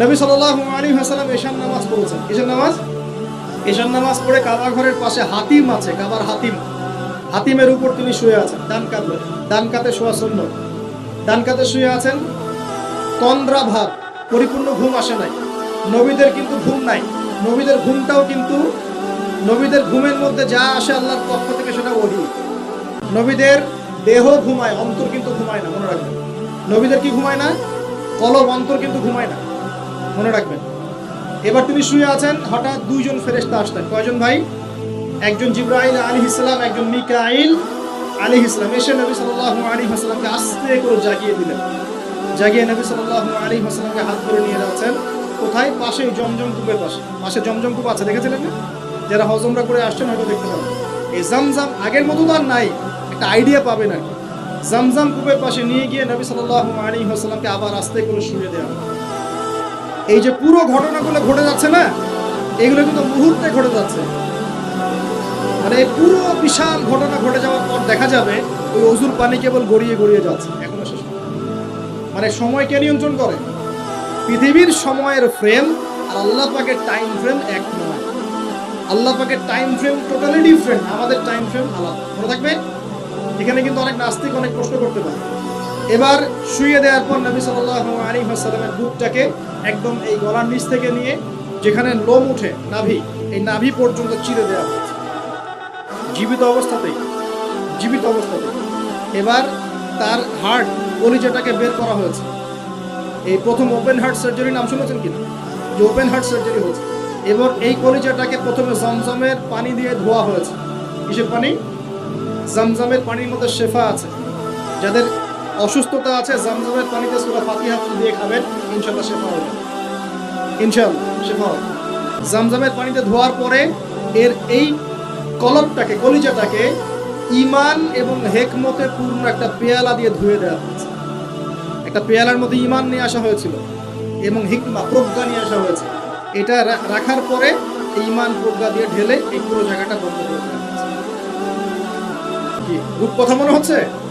নবী সাল্লাল্লাহু আলাইহি ওয়াসাল্লাম এশার নামাজ পড়েছেন। কিসের নামাজ? এশার নামাজ পড়ে কাবা ঘরের পাশে হাতিম আছে, কাবার হাতিম। হাতিমের উপর তিনি শুয়ে আছেন, ডান কাতে ডান কাতে শোয়া সুন্নত। ডান কাতে শুয়ে আছেন তন্দ্রা ভাব পরিপূর্ণ ঘুম আসে নাই। নবীদের কিন্তু ঘুম নাই। নবীদের ঘুমটাও কিন্তু, নবীদের ঘুমের মধ্যে যা আসে আল্লাহর পক্ষ থেকে সেটা ওহি। নবীদের দেহ ঘুমায়, অন্তর কিন্তু ঘুমায় না, মনে রাখবেন। নবীদের কি ঘুমায় না? কলব, অন্তর কিন্তু ঘুমায় না। মনে রাখবেন। এবার তিনি শুয়ে আছেন, হঠাৎ দুইজন ফেরেশতা আসলেন কয়জন ভাই? একজন জিব্রাইল আলী ইসলাম একজন মিকাইল আলী ইসলাম এসে নবী সাল্লাহ আলী হাসলামকে আস্তে করে জাগিয়ে দিলেন। জাগিয়ে নবী সাল্লাল্লাহু আলী হাসলামকে হাত ধরে নিয়ে যাচ্ছেন। কোথায়? পাশে জমজম কূপের পাশে। পাশে জমজম কূপ আছে, দেখেছিলেন না? যারা হজমরা করে আসছেন, হয়তো দেখতে পাবেন। এই জামজাম আগের মতো তো আর নাই, একটা আইডিয়া পাবে না জামজাম কূপের পাশে নিয়ে গিয়ে নবী সাল্লাহ আলী হাসলামকে আবার আস্তে করে শুয়ে দেওয়া। এই যে পুরো ঘটনাগুলো ঘটে যাচ্ছে না, এগুলো কিন্তু মুহূর্তে ঘটে যাচ্ছে। মানে পুরো বিশাল ঘটনা ঘটে যাওয়ার পর দেখা যাবে ওই অজুর পানি কেবল গড়িয়ে গড়িয়ে যাচ্ছে। এখনও শেষ। মানে সময়কে নিয়ন্ত্রণ করে? পৃথিবীর সময়ের ফ্রেম আর আল্লাহ পাকের টাইম ফ্রেম এক নয়। আল্লাহ পাকের টাইম ফ্রেম টোটালি ডিফারেন্ট আমাদের টাইম ফ্রেম আলাদা। মনে থাকবে? এখানে কিন্তু অনেক নাস্তিক অনেক প্রশ্ন করতে পারে। এবার শুয়ে দেওয়ার পর নবী সাল্লাল্লাহু আলাইহি ওয়াসাল্লামের বুকটাকে একদম এই গলার নিচ থেকে নিয়ে যেখানে লোম উঠে নাভি, এই নাভি পর্যন্ত চিরে দেওয়া হয়েছে। জীবিত অবস্থাতেই জীবিত অবস্থাতেই। এবার তার হার্ট কলিজাটাকে বের করা হয়েছে। এই প্রথম ওপেন হার্ট সার্জারি নাম শুনেছেন কিনা? যে ওপেন হার্ট সার্জারি হয়েছে। এবার এই কলিজাটাকে প্রথমে জমজমের পানি দিয়ে ধোয়া হয়েছে। কিসের পানি? জমজমের পানির মধ্যে শেফা আছে। যাদের অসুস্থতা আছে, জমজমের পানিতে সুরা ফাতিহা দিয়ে খাবেন ইনশাল্লাহ শেফা হবে। ইনশাল্লাহ শেফা হবে। জমজমের পানিতে ধোয়ার পরে এর এই কলবটাকে কলিজাটাকে ইমান এবং হেকমতে পূর্ণ একটা পেয়ালা দিয়ে ধুয়ে দেওয়া হয়েছে। একটা পেয়ালার মধ্যে ইমান নিয়ে আসা হয়েছিল এবং হিকমা, প্রজ্ঞা নিয়ে আসা হয়েছে। এটা রাখার পরে ইমান প্রজ্ঞা দিয়ে ঢেলে এই পুরো জায়গাটা বন্ধ করে দেওয়া হয়েছে। কি রূপ কথা মনে হচ্ছে?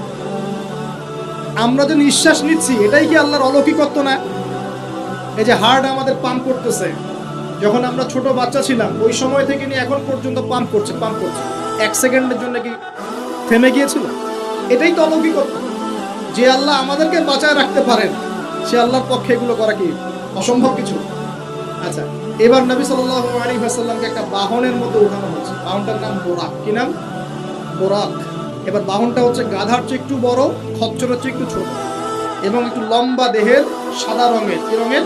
আমরা যে নিঃশ্বাস নিচ্ছি, এটাই কি আল্লাহর অলৌকিকত্ব না? এই যে হার্ট আমাদের পাম্প করতেছে, যখন আমরা ছোট বাচ্চা ছিলাম, ওই সময় থেকে নিয়ে এখন পর্যন্ত পাম্প করছে পাম্প করছে। এক সেকেন্ডের জন্য কি থেমে গিয়েছিল? এটাই তো অলৌকিকত্ব। যে আল্লাহ আমাদেরকে বাঁচায় রাখতে পারেন, সে আল্লাহর পক্ষে এগুলো করা কি অসম্ভব কিছু? আচ্ছা এবার নবী সাল্লাল্লাহু আলাইহি ওয়াসাল্লামকে একটা বাহনের মধ্যে উঠানো হচ্ছে বাহনটার নাম বোরাক। কি নাম? বোরাক। এবার বাহনটা হচ্ছে গাধার চেয়ে একটু বড়, খচ্চরের চেয়ে একটু ছোট। এবং একটু লম্বা দেহের সাদা রঙের, কি রঙের?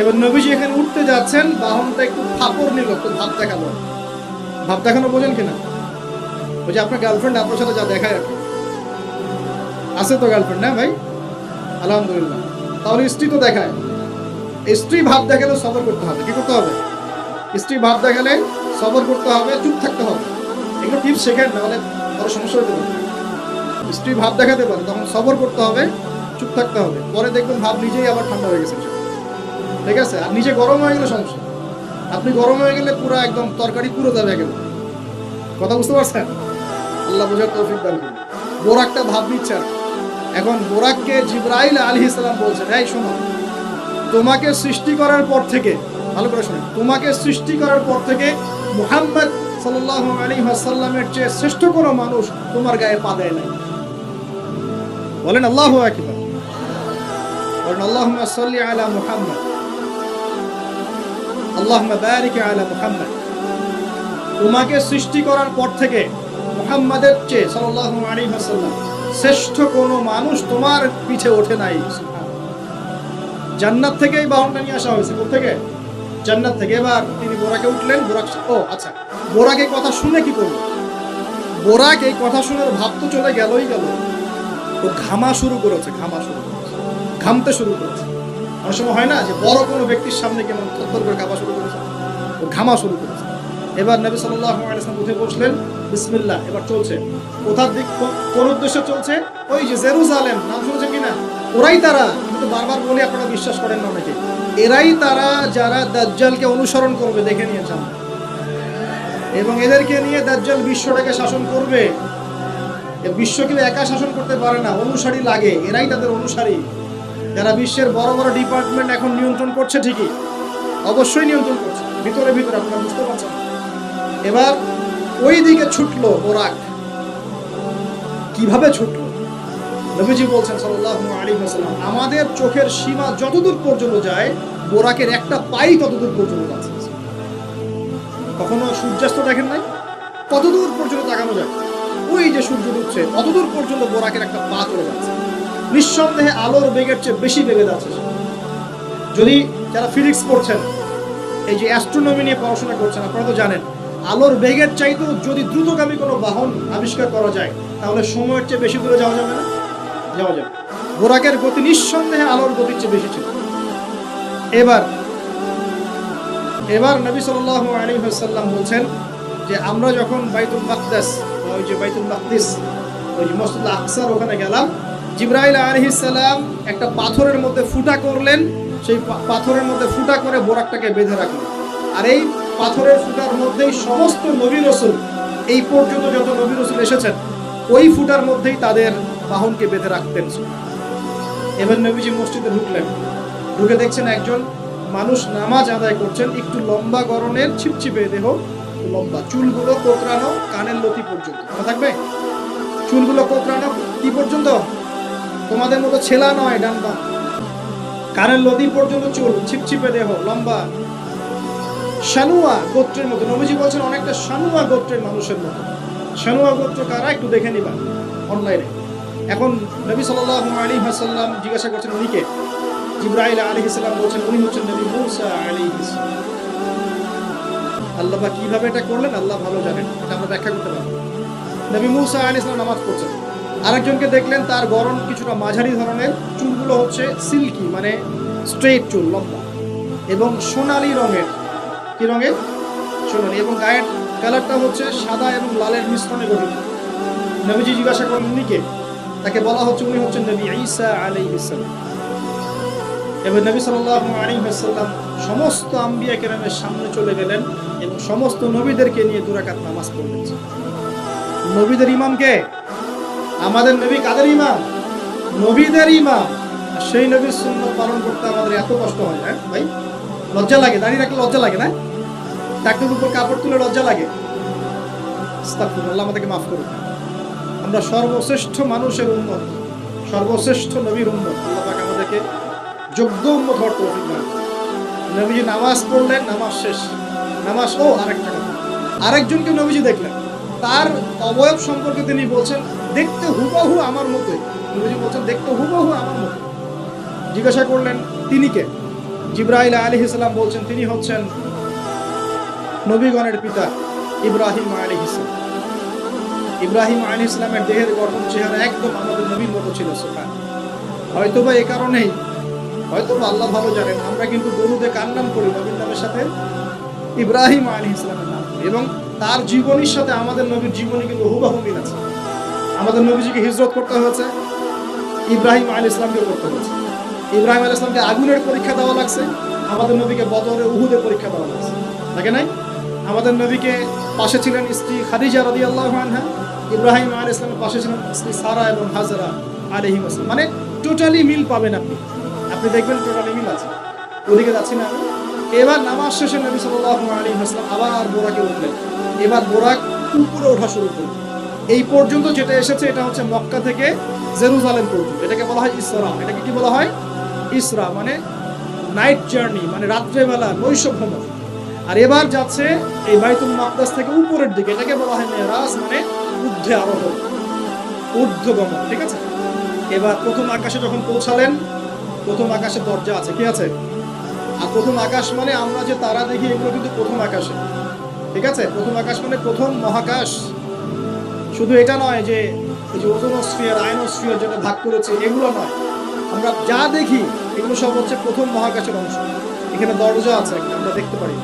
এবার নবীজি এখানে উঠতে যাচ্ছেন, বাহনটা একটু ফাপড় নিল, একটু ভাব দেখাল। ভাব দেখানো বোঝেন কিনা? ওই যে আপনার গার্লফ্রেন্ড আপনার সাথে যা দেখায় আর আছে তো গার্লফ্রেন্ড না ভাই? আলহামদুলিল্লাহ। তাহলে স্ত্রী তো দেখায়। স্ত্রী ভাব দেখালে সবর করতে হবে, কি করতে হবে? স্ত্রী ভাব দেখালে সবর করতে হবে, চুপ থাকতে হবে। এগুলো টিপস শেখেন নাহলে বড় সমস্যা হতে পারে। স্ত্রী ভাব দেখাতে পারে, তখন সবর করতে হবে, চুপ থাকতে হবে। পরে দেখবেন ভাব নিজেই আবার ঠান্ডা হয়ে গেছে। ঠিক আছে? আর নিজে গরম হয়ে গেলে সমস্যা আপনি গরম হয়ে গেলে পুরো একদম তরকারি পুরো দাবে গেল কথা বুঝতে পারছেন? আল্লাহ বোঝার তৌফিক দান করুন। বোরাকটা ভাব নিচ্ছেন এখন বোরাককে জিব্রাইল আলী ইসলাম বলছেন, এই শোনো, তোমাকে সৃষ্টি করার পর থেকে, ভালো করে শোনো তোমাকে সৃষ্টি করার পর থেকে মুহাম্মদ চেয়ে শ্রেষ্ঠ কোনো মানুষ তোমার গায়ে পা দেয় নাই। বলেন আল্লাহু আকবার। বলেন সাল্লি আলা মুহাম্মদ। বারিক আলা মুহাম্মদ। তোমাকে সৃষ্টি করার পর থেকে মুহাম্মাদের চেয়ে আলাইহি ওয়াসাল্লাম শ্রেষ্ঠ কোনো মানুষ তোমার পিছে ওঠে নাই। জান্নাত থেকেই বাহনটা নিয়ে আসা হয়েছে। কোথেকে জান্নাত থেকে এবার তিনি বোরাকে উঠলেন। বোরাক ও আচ্ছা। বোরাক এই কথা শুনে কি করল? বোরাক এই কথা শুনে ভাব তো চলে গেলই গেল। ও ঘামা শুরু করেছে, ঘামা শুরু করেছে, ঘামতে শুরু করেছে। অনেক সময় হয় না যে বড় কোনো ব্যক্তির সামনে কেমন থরথর করে কাঁপা শুরু করেছে। ও ঘামা শুরু করেছে। এবার নবী সাল্লাল্লাহু আলাইহি ওয়াসাল্লাম উঠে বসলেন, বিসমিল্লাহ, এবার চলছে। কোথার দিক কোন উদ্দেশ্যে চলছে? ওই যে জেরুজালেম, নাম শুনেছেন কিনা ওরাই তারা, আমি তো বারবার বলি, আপনারা বিশ্বাস করেন না অনেকে। এরাই তারা যারা দাজ্জালকে অনুসরণ করবে, দেখে নিয়েছেন। এবং এদেরকে নিয়ে দাজ্জাল বিশ্বটাকে শাসন করবে। বিশ্ব কেউ একা শাসন করতে পারে না, অনুসারী লাগে, এরাই তাদের অনুসারী। যারা বিশ্বের বড় বড় ডিপার্টমেন্ট এখন নিয়ন্ত্রণ করছে ঠিকই, অবশ্যই নিয়ন্ত্রণ করছে, ভিতরে ভিতরে, আপনারা বুঝতে পারছেন? এবার ওই দিকে ছুটলো বোরাক কীভাবে ছুটলো? নবীজি বলছেন সাল্লাল্লাহু আলাইহি ওয়াসাল্লাম, আমাদের চোখের সীমা যতদূর পর্যন্ত যায় বোরাকের একটা পাই ততদূর পর্যন্ত যাচ্ছে কখনো সূর্যাস্ত দেখেন নাই? কতদূর পর্যন্ত তাকানো যায়? ওই যে সূর্য উঠছে কতদূর পর্যন্ত বোরাকের একটা পা চলে যাচ্ছে? নিঃসন্দেহে আলোর বেগের চেয়ে বেশি বেগে যাচ্ছে যদি যারা ফিজিক্স পড়ছেন, এই যে অ্যাস্ট্রোনমি নিয়ে পড়াশোনা করছেন, আপনারা তো জানেন, আলোর বেগের চাইতেও যদি দ্রুতগামী কোনো বাহন আবিষ্কার করা যায়, তাহলে সময়ের চেয়ে বেশি দূরে যাওয়া যাবে না? যাওয়া যাবে। বোরাকের গতি নিঃসন্দেহে আলোর গতির চেয়ে বেশি ছিল। এবার এবার নবী সাল্লাল্লাহু আলাইহি ওয়াসাল্লাম বলছেন যে আমরা যখন বাইতুল মাকদাস, ওই যে বাইতুল মাকদিস, ওই যে মসজিদ আকসার ওখানে গেলাম, জিব্রাইল আলাইহিস সালাম একটা পাথরের মধ্যে ফুটা করলেন, সেই পাথরের মধ্যে ফুটা করে বোরাকটাকে বেঁধে রাখলেন। আর এই পাথরের ফুটার মধ্যেই সমস্ত নবী রসুল, এই পর্যন্ত যত নবী রসুল এসেছেন, ওই ফুটার মধ্যেই তাদের বাহনকে বেঁধে রাখতেন। এবার নবীজি মসজিদে ঢুকলেন। ঢুকে দেখছেন একজন মানুষ নামাজ আদায় করছেন, একটু লম্বা গরনের ছিপছিপে দেহ, লম্বা চুলগুলো কোকড়ানো কানের লতি পর্যন্ত। মনে থাকবে? চুলগুলো কোকড়ানো কি পর্যন্ত? তোমাদের মতো ছেলা নয় ডান কানের লতি পর্যন্ত চুল, ছিপছিপে দেহ, লম্বা। শানুয়া গোত্রের মতো। নবীজি বলছেন, অনেকটা শানুয়া গোত্রের মানুষের মতো। শানুয়া গোত্র কারা? একটু দেখে নিবা। অনলাইনে এখন নবী সাল্লাল্লাহু আলাইহি ওয়াসাল্লাম জিজ্ঞাসা করছেন উনিকে জিব্রাইল আলাইহিস সালাম বলছেন, উনি হচ্ছেন নবী মূসা সালাম। আল্লাহ বা কীভাবে এটা করলেন, আল্লাহ ভালো জানেন। এটা আমরা ব্যাখ্যা করতে পারব। নবী মূসা আলাইহিস সালাম নামাজ পড়ছেন। আরেকজনকে দেখলেন, তার গরম কিছুটা মাঝারি ধরনের চুলগুলো হচ্ছে সিল্কি মানে স্ট্রেট চুল, লম্বা। এবং সোনালী রঙের। কি রঙের? সোনালী। এবং গায়ের কালারটা হচ্ছে সাদা এবং লালের মিশ্রণে গঠিত। নবীজি জিজ্ঞাসা করেন উনিকে তাকে বলা হচ্ছে, উনি হচ্ছেন নবী ঈসা আলাইহিস সালাম। এবার নবী আলাইহি সমস্ত আম্বিয়া কেরামের সামনে চলে গেলেন এবং সমস্ত নবীদেরকে নিয়ে দুরাকাত নামাজ পড়লেন। নবীদের ইমাম কে? আমাদের নবী কাদের ইমাম? নবীদের ইমাম। সেই নবীর সুন্নাত পালন করতে আমাদের এত কষ্ট হয় হ্যাঁ ভাই? লজ্জা লাগে, দাঁড়িয়ে রাখলে লজ্জা লাগে না? টাকটির উপর কাপড় তুলে লজ্জা লাগে? আল্লাহ আমাদেরকে মাফ করুন। আমরা সর্বশ্রেষ্ঠ মানুষের উন্নত সর্বশ্রেষ্ঠ নবীর উন্নত আল্লাহ আমাদেরকে যোগ্য উন্মত হওয়ার তৌফিক দান নবীজি নামাজ পড়লেন, নামাজ শেষ। নামাজ, ও, আরেকটা কথা। আরেকজনকে নবীজি দেখলেন। তার অবয়ব সম্পর্কে তিনি বলছেন, দেখতে হুবাহু আমার মতোই। নবীজি বলছেন, দেখতে হুবাহু আমার মতো জিজ্ঞাসা করলেন, তিনি কে? জিব্রাইল আলী ইসলাম বলছেন, তিনি হচ্ছেন নবীগণের পিতা ইব্রাহিম আলী ইসলাম ইব্রাহিম আলী ইসলামের দেহের গঠন, চেহারা একদম আমাদের নবীর মতো ছিল সোফান হয়তো বা এ কারণেই হয়তো আল্লাহ ভালো জানেন, আমরা কিন্তু গরুতে কার নাম করি? নবীর নামের সাথে ইব্রাহিম আলী ইসলামের নাম। এবং তার জীবনীর সাথে আমাদের নবীর জীবনী কিন্তু হুবাহু মিল আছে। আমাদের নবীজিকে হিজরত করতে হয়েছে, ইব্রাহিম আলী ইসলামকে করতে হয়েছে। ইব্রাহিম আলী ইসলামকে আগুনের পরীক্ষা দেওয়া লাগছে, আমাদের নবীকে বদরে উহুদের পরীক্ষা দেওয়া লাগছে। থাকে নাই? আমাদের নবীকে পাশে ছিলেন স্ত্রী খাদিজা রদি আল্লাহ আনহা, ইব্রাহিম আলী ইসলামের পাশে ছিলেন স্ত্রী সারা এবং হাজারা আলহিম মানে টোটালি মিল পাবেন আপনি। আপনি দেখবেন টোটালি মিল আছে। ওদিকে যাচ্ছি না আমি। এবার নামাজ শেষে নবী সাল্লাল্লাহু আলাইহি ওয়াসাল্লাম আবার বোরাকে উঠলেন। এবার বোরাক উপরে ওঠা শুরু করলেন এই পর্যন্ত যেটা এসেছে, এটা হচ্ছে মক্কা থেকে জেরুজালেম পর্যন্ত। এটাকে বলা হয় ইসরা। এটাকে কি বলা হয়? ইসরা মানে নাইট জার্নি মানে রাত্রেবেলা নৈশ ভ্রমণ আর এবার যাচ্ছে এই বাইতুল মাকদাস থেকে উপরের দিকে। এটাকে বলা হয় মেরাজ মানে ঊর্ধ্বে আরোহণ, ঊর্ধ্বগমন, ঠিক আছে? এবার প্রথম আকাশে যখন পৌঁছালেন প্রথম আকাশে দরজা আছে, কি আছে? আর প্রথম আকাশ মানে আমরা যে তারা দেখি, এগুলো কিন্তু প্রথম আকাশে। ঠিক আছে? প্রথম আকাশ মানে প্রথম মহাকাশ। শুধু এটা নয় যে, এই যে ওজোনোস্ফিয়ার, আয়নোস্ফিয়ার যেটা ভাগ করেছে, এগুলো নয়। আমরা যা দেখি, এগুলো সব হচ্ছে প্রথম মহাকাশের অংশ। এখানে দরজা আছে আমরা দেখতে পারি।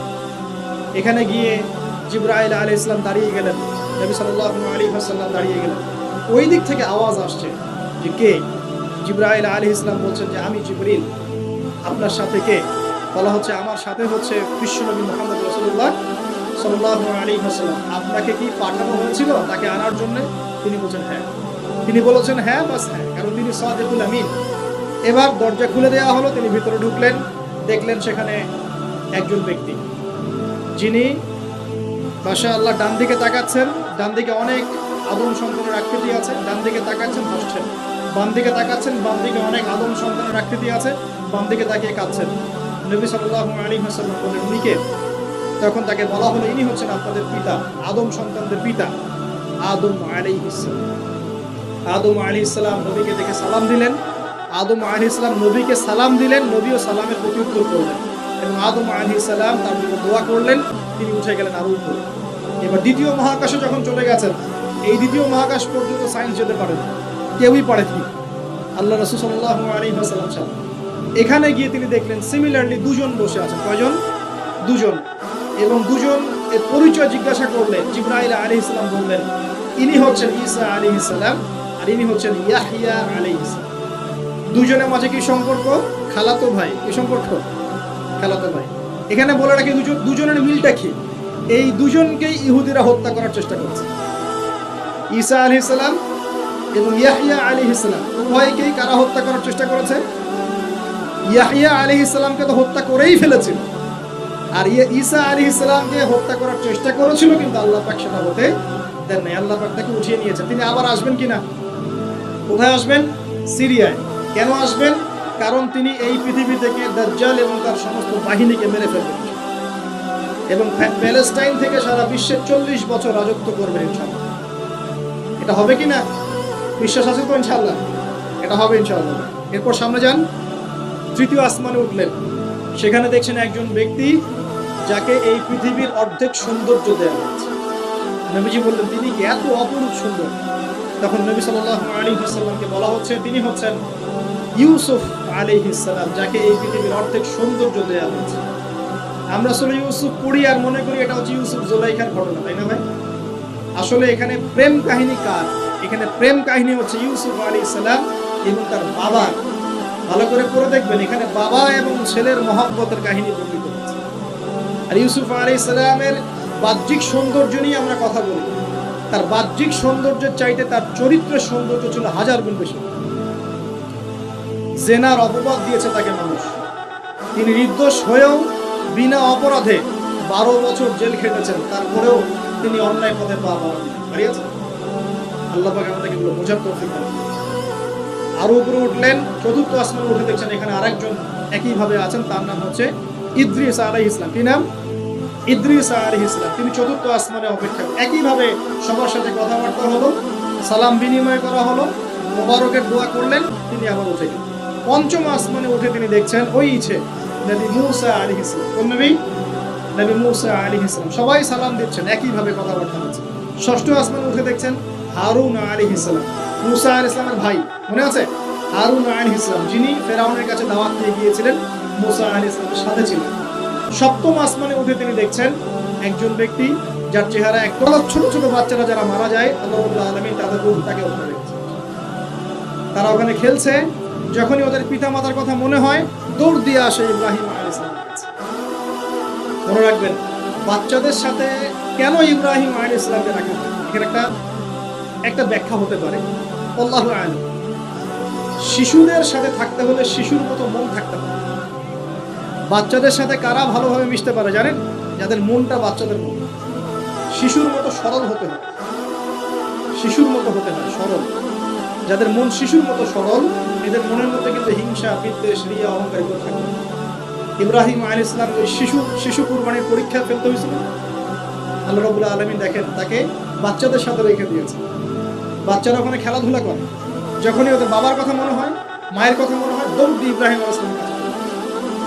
এখানে গিয়ে জিব্রাইল আলী ইসলাম দাঁড়িয়ে গেলেন। নবী সাল্লাল্লাহু আলী হাসাল্লাম দাঁড়িয়ে গেলেন। ওই দিক থেকে আওয়াজ আসছে যে কে? জিব্রাইল আলী ইসলাম বলছেন যে, আমি জিবরিল, আপনার সাথে কে? বলা হচ্ছে, আমার সাথে হচ্ছে বিশ্বনবী মোহাম্মদ রসুল্লাহ সাল্লাল্লাহু আলী হাসাল্লাম আপনাকে কি পাঠানো হয়েছিল? তাকে আনার জন্য? তিনি বলছেন হ্যাঁ। তিনি বলেছেন হ্যাঁ বাস হ্যাঁ। কারণ তিনি সাদেকুল আমিন। এবার দরজা খুলে দেওয়া হলো, তিনি ভিতরে ঢুকলেন, দেখলেন সেখানে একজন ব্যক্তি। যিনি মাসা আল্লাহ ডান দিকে তাকাচ্ছেন, ডান দিকে অনেক আদম সন্তানের আকৃতি আছে, ডান দিকে তাকাচ্ছেন হাসছেন বাম দিকে তাকাচ্ছেন, বাম দিকে অনেক আদম সন্তানের আকৃতি আছে, বাম দিকে তাকিয়ে কাঁদছেন। নবী সাল্লাহ আলী হাসাল্লাম তখন তাকে বলা হলো, ইনি হচ্ছেন আপনাদের পিতা, আদম সন্তানদের পিতা। আদম আলী ইসলাম আদম আলী ইসলাম নবীকে দেখে সালাম দিলেন। আদম আলী ইসলাম নবীকে সালাম দিলেন, নবীও সালামের প্রতি উত্তর করলেন। এবং আদম আলী ইসলাম তার জন্য দোয়া করলেন, তিনি উঠে গেলেন আরও উপরে। এবার দ্বিতীয় মহাকাশে যখন চলে গেছেন, এই দ্বিতীয় মহাকাশ পর্যন্ত সায়েন্স যেতে পারেন কেউই পারেনি আল্লাহ রসুল সাল্লাহ আলী হাসালাম ছাড়া। এখানে গিয়ে তিনি দেখলেন সিমিলারলি দুজন বসে আছেন। কয়জন? দুজন। এবং দুজন এর পরিচয় জিজ্ঞাসা করলেন, জিব্রাইল আলী ইসলাম বললেন, ইনি হচ্ছেন ঈসা আলী ইসলাম আর ইনি হচ্ছেন ইয়াহিয়া আলী ইসলাম দুজনের মাঝে কি সম্পর্ক? খালাতো ভাই। কি সম্পর্ক? খালাতো ভাই। এখানে বলে রাখি, দুজন দুজনের মিলটা কি? এই দুজনকেই ইহুদিরা হত্যা করার চেষ্টা করছে। ঈসা আলী এবং ইয়াহিয়া আলী ইসলাম উভয়কেই কারা হত্যা করার চেষ্টা করেছে? ইয়াহিয়া আলী ইসলামকে তো হত্যা করেই ফেলেছিল। আর ইয়ে ঈসা আলী ইসলামকে হত্যা করার চেষ্টা করেছিল কিন্তু আল্লাহ পাক সেটা হতে দেন নাই। আল্লাহ পাক তাকে উঠিয়ে নিয়েছে। তিনি আবার আসবেন কিনা? কোথায় আসবেন? সিরিয়ায়। কেন আসবেন? কারণ তিনি এই পৃথিবী থেকে দাজ্জাল এবং তার সমস্ত বাহিনীকে মেরে ফেলবেন। এবং প্যালেস্টাইন থেকে সারা বিশ্বের চল্লিশ বছর রাজত্ব করবেন এটা হবে কি না বিশ্বাস আছে তো ইনশাল্লাহ এটা হবে ইনশাল্লাহ এরপর সামনে যান, তৃতীয় আসমানে উঠলেন। সেখানে দেখছেন একজন ব্যক্তি যাকে এই পৃথিবীর অর্ধেক সৌন্দর্য দেওয়া হয়েছে। নবীজি বললেন, তিনি এত অপরূপ সুন্দর? তখন নবী সাল্লাহ আলী হাসাল্লামকে বলা হচ্ছে, তিনি হচ্ছেন ইউসুফ আলী ইসাল্লাম যাকে এই পৃথিবীর অর্ধেক সৌন্দর্য দেওয়া হয়েছে। আমরা আসলে ইউসুফ পড়ি আর মনে করি এটা হচ্ছে ইউসুফ জোলাইখার ঘটনা, তাই না ভাই? আসলে এখানে প্রেম কাহিনী কার? এখানে প্রেম কাহিনী হচ্ছে ইউসুফ আলী ইসলাম এবং তার বাবার ভালো করে পড়ে দেখবেন, এখানে বাবা এবং ছেলের মহব্বতের কাহিনী বর্ণিত হচ্ছে। আর ইউসুফ আলী ইসলামের বাহ্যিক সৌন্দর্য নিয়ে আমরা কথা বলি। তার বাহ্যিক সৌন্দর্যের চাইতে তার চরিত্রের সৌন্দর্য ছিল হাজার গুণ বেশি। জেনার অপবাদ দিয়েছে তাকে মানুষ। তিনি নির্দোষ হয়েও বিনা অপরাধে বারো বছর জেল খেটেছেন। তারপরেও তিনি অন্যায় পথে পা বাড়িয়েছেন আল্লাহ আমাদেরকে এগুলো বোঝার তৌফিক দান। উপরে উঠলেন, চতুর্থ আসমানে উঠে দেখছেন এখানে আরেকজন একইভাবে আছেন, তার নাম হচ্ছে ইদ্রিস আলাই ইসলাম কি নাম? ইদ্রিস আলী ইসলাম তিনি চতুর্থ আসমানে অপেক্ষা। একইভাবে সবার সাথে কথাবার্তা হলো, সালাম বিনিময় করা হলো, মোবারকের দোয়া করলেন, তিনি আবার উঠে গেলেন। পঞ্চম আসমানে উঠে তিনি দেখছেন ওই ইচ্ছে নবী মুসা আলী ইসলাম কোন নবী? নবী মুসা আলী ইসলাম সবাই সালাম দিচ্ছেন, একইভাবে কথাবার্তা হচ্ছে। ষষ্ঠ আসমানে উঠে দেখছেন হারুন আলী ইসলাম মুসা আলী ইসলামের ভাই, মনে আছে? হারুন আলী ইসলাম যিনি ফেরাউনের কাছে দাওয়াত দিয়ে গিয়েছিলেন, মুসা আলী ইসলামের সাথে ছিলেন। সপ্তম আসমানে উঠে তিনি দেখছেন একজন ব্যক্তি, যার চেহারা একদম ছোট ছোট বাচ্চারা যারা মারা যায়, আল্লাহ আলমী তাদের রূপ তাকে ওখানে রেখেছে তারা ওখানে খেলছে, যখনই ওদের পিতা মাতার কথা মনে হয়, দৌড় দিয়ে আসে ইব্রাহিম আলাইহিস সালামের কাছে। মনে রাখবেন, বাচ্চাদের সাথে কেন ইব্রাহিম আলী ইসলামকে রাখা হয়? এখানে একটা একটা ব্যাখ্যা হতে পারে। আল্লাহ আলম শিশুদের সাথে থাকতে হলে শিশুর মতো মন থাকতে হবে। বাচ্চাদের সাথে কারা ভালোভাবে মিশতে পারে জানেন? যাদের মনটা বাচ্চাদের মন। শিশুর মতো সরল হতে হয় শিশুর মতো হতে হয় সরল। যাদের মন শিশুর মতো সরল, এদের মনের মধ্যে কিন্তু হিংসা, বিদ্বেষ, রিয়া, অহংকার এগুলো থাকবে। না। ইব্রাহিম আল ইসলাম ওই শিশু শিশু কুরবানির পরীক্ষা ফেলতে হয়েছিল, আল্লাহ রবুল্লাহ আলমী দেখেন, তাকে বাচ্চাদের সাথে রেখে দিয়েছে। বাচ্চারা ওখানে খেলাধুলা করে। যখনই ওদের বাবার কথা মনে হয়, মায়ের কথা মনে হয়, দৌড় ইব্রাহিম আল কাছে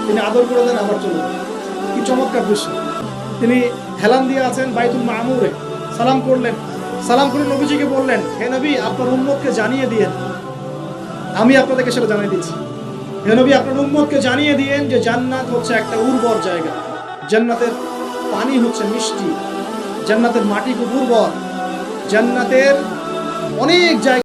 তিনি আদর করে দেন, আবার চলে কি চমৎকার দৃশ্য। তিনি হেলান দিয়ে আছেন বাইতুল মামুরে। সালাম করলেন। সালাম করে নবীজিকে বললেন, হে নবী, আপনার উম্মতকে জানিয়ে দিয়েন আমি আপনাদেরকে সেটা জানিয়ে দিচ্ছি হে নবী, আপনার উম্মতকে জানিয়ে দিয়েন যে জান্নাত হচ্ছে একটা উর্বর জায়গা। জান্নাতের পানি হচ্ছে মিষ্টি। জান্নাতের মাটি খুব উর্বর। জান্নাতের অনেক জায়গা